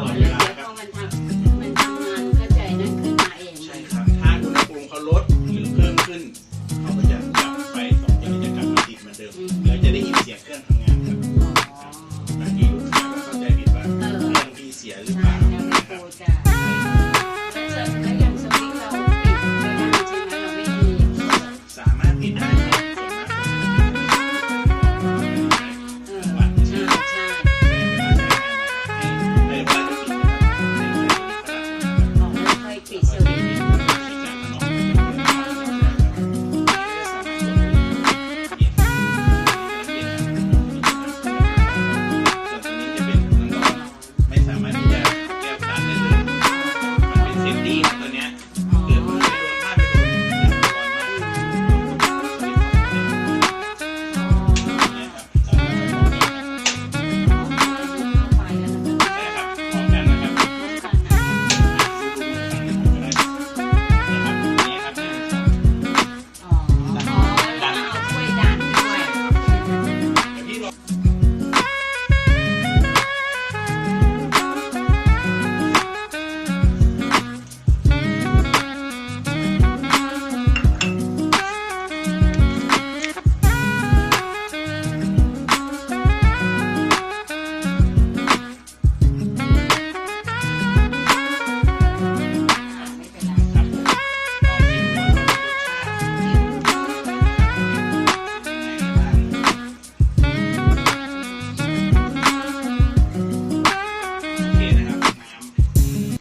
ลอดเวลาครับมันทำมันทำนเข้ใจนะขึ้นมาเอง ใช่ครับถ้าอุณหภูมเขาลดหรือเพิ่มขึ้นเขาก็จะกลับไปสีจกับมาติดเหมือนเดิมแล้วจะได้ยินเสียงเครื่องทำงานครับบางทีลูกค้าเข้าใจผิดว่าเรื่องพี่เสียหรือเปล่าว 15.